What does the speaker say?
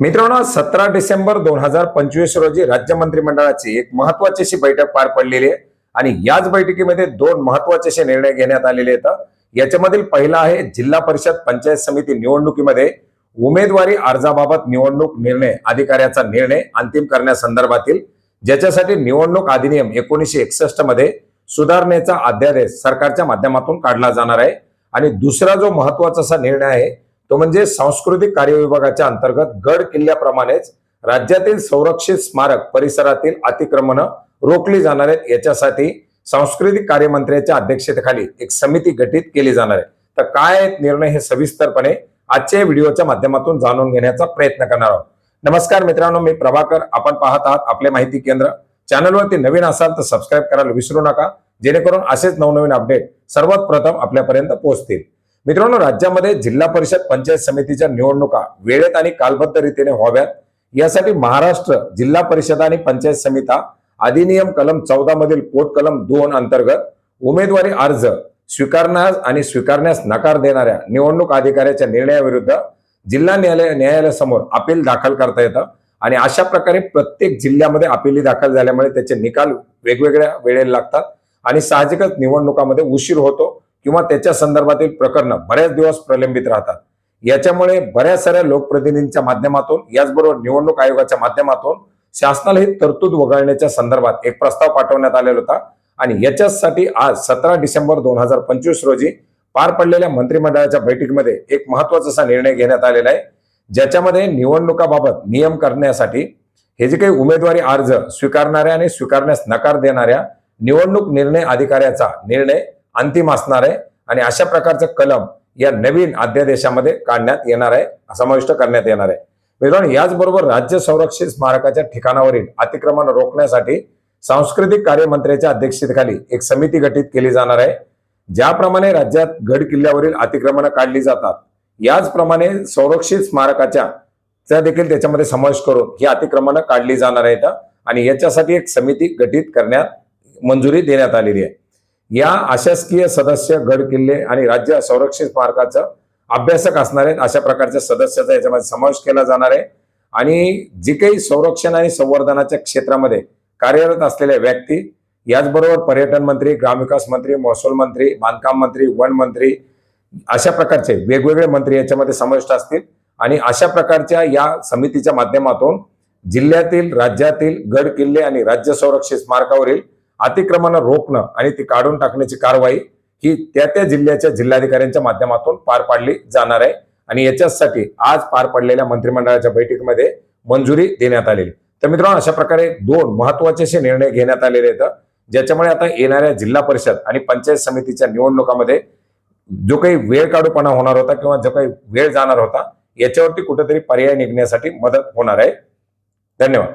मित्रांनो सतरा डिसेंबर दोन हजार पंचवीस रोजी राज्य मंत्रिमंडळाची एक महत्वाची अशी बैठक पार पडलेली आहे आणि याच बैठकीमध्ये दोन महत्त्वाचे असे निर्णय घेण्यात आलेले आहेत. याच्यामधील पहिला आहे जिल्हा परिषद पंचायत समिती निवडणुकीमध्ये उमेदवारी अर्जाबाबत निवडणूक निर्णय अधिकाऱ्याचा निर्णय अंतिम करण्यासंदर्भातील ज्याच्यासाठी निवडणूक अधिनियम एकोणीसशे एकसष्टमध्ये सुधारणेचा अध्यादेश सरकारच्या माध्यमातून काढला जाणार आहे. आणि दुसरा जो महत्त्वाचा असा निर्णय आहे तो म्हणजे सांस्कृतिक कार्य विभागाच्या अंतर्गत गड किल्ल्याप्रमाणेच राज्यातील संरक्षित स्मारक परिसरातील अतिक्रमण रोखली जाणार आहेत. याच्यासाठी सांस्कृतिक कार्यमंत्र्याच्या अध्यक्षतेखाली एक समिती गठीत केली जाणार आहे. तर काय आहेत निर्णय हे सविस्तरपणे आजच्या या व्हिडिओच्या माध्यमातून जाणून घेण्याचा प्रयत्न करणार आहोत. नमस्कार मित्रांनो मी प्रभाकर. आपण पाहत आहात आपले माहिती केंद्र. चॅनलवरती नवीन असाल तर सबस्क्राईब करायला विसरू नका. जेणेकरून असेच नवनवीन अपडेट सर्वात प्रथम आपल्यापर्यंत पोहोचतील. मित्रांनो राज्यामध्ये जिल्हा परिषद पंचायत समितीच्या निवडणुका वेळेत आणि कालबद्ध रीतीने व्हाव्यात. यासाठी महाराष्ट्र जिल्हा परिषद आणि पंचायत समिता अधिनियम कलम चौदा मधील पोट कलम दोन अंतर्गत उमेदवारी अर्ज स्वीकारण्यास आणि स्वीकारण्यास नकार देणाऱ्या निवडणूक अधिकाऱ्याच्या निर्णयाविरुद्ध जिल्हा न्यायालय न्यायालयासमोर अपील दाखल करता येतं आणि अशा प्रकारे प्रत्येक जिल्ह्यामध्ये अपिली दाखल झाल्यामुळे त्याचे निकाल वेगवेगळ्या वेळेला लागतात आणि साहजिकच निवडणुकामध्ये उशीर होतो. किंवा त्याच्या संदर्भातील प्रकरणं बऱ्याच दिवस प्रलंबित राहतात. याच्यामुळे बऱ्याच साऱ्या लोकप्रतिनिधींच्या माध्यमातून याचबरोबर निवडणूक आयोगाच्या माध्यमातून शासनाला ही तरतूद वगळण्याच्या संदर्भात एक प्रस्ताव पाठवण्यात आलेला होता. आणि याच्यासाठी आज सतरा डिसेंबर दोन हजार पंचवीस रोजी पार पडलेल्या मंत्रिमंडळाच्या बैठकीमध्ये एक महत्त्वाचा असा निर्णय घेण्यात आलेला आहे. ज्याच्यामध्ये निवडणुकाबाबत नियम करण्यासाठी हे जे काही उमेदवारी अर्ज स्वीकारणाऱ्या आणि स्वीकारण्यास नकार देणाऱ्या निवडणूक निर्णय अधिकाऱ्याचा निर्णय अंतिम असणार आहे. आणि अशा प्रकारचं कलम या नवीन अध्यादेशामध्ये काढण्यात येणार आहे समाविष्ट करण्यात येणार आहे. मित्रांनो याचबरोबर राज्य संरक्षित स्मारकाच्या ठिकाणावरील अतिक्रमण रोखण्यासाठी सांस्कृतिक कार्यमंत्र्याच्या अध्यक्षतेखाली एक समिती गठीत केली जाणार आहे. ज्याप्रमाणे राज्यात गड किल्ल्यावरील अतिक्रमणं काढली जातात याचप्रमाणे संरक्षित स्मारकाच्या त्या देखील त्याच्यामध्ये समावेश करून ही अतिक्रमणं काढली जाणार आहेत. आणि याच्यासाठी एक समिती गठीत करण्यात मंजुरी देण्यात आलेली आहे. या अशासकीय सदस्य गड किल्ले आणि राज्य संरक्षित स्मारकाचं अभ्यासक असणार आहेत. अशा प्रकारच्या सदस्याचा याच्यामध्ये समावेश केला जाणार आहे. आणि जी काही संरक्षण आणि संवर्धनाच्या क्षेत्रामध्ये कार्यरत असलेल्या व्यक्ती याचबरोबर पर्यटन मंत्री ग्रामविकास मंत्री महसूल मंत्री बांधकाम मंत्री वन मंत्री अशा प्रकारचे वेगवेगळे मंत्री याच्यामध्ये समाविष्ट असतील. आणि अशा प्रकारच्या या समितीच्या माध्यमातून जिल्ह्यातील राज्यातील गड किल्ले आणि राज्य संरक्षित स्मारकावरील अतिक्रमण रोखणं आणि ती काढून टाकण्याची कारवाई ही त्या त्या जिल्ह्याच्या जिल्हाधिकाऱ्यांच्या माध्यमातून पार पाडली जाणार आहे. आणि याच्यासाठी आज पार पडलेल्या मंत्रिमंडळाच्या बैठकीमध्ये मंजुरी देण्यात आलेली. तर मित्रांनो अशा प्रकारे दोन महत्त्वाचे असे निर्णय घेण्यात आलेले आहेत. ज्याच्यामुळे आता येणाऱ्या जिल्हा परिषद आणि पंचायत समितीच्या निवडणुकामध्ये जो काही वेळ काढूपणा होणार होता किंवा जो काही वेळ जाणार होता याच्यावरती कुठेतरी पर्याय निघण्यासाठी मदत होणार आहे. धन्यवाद.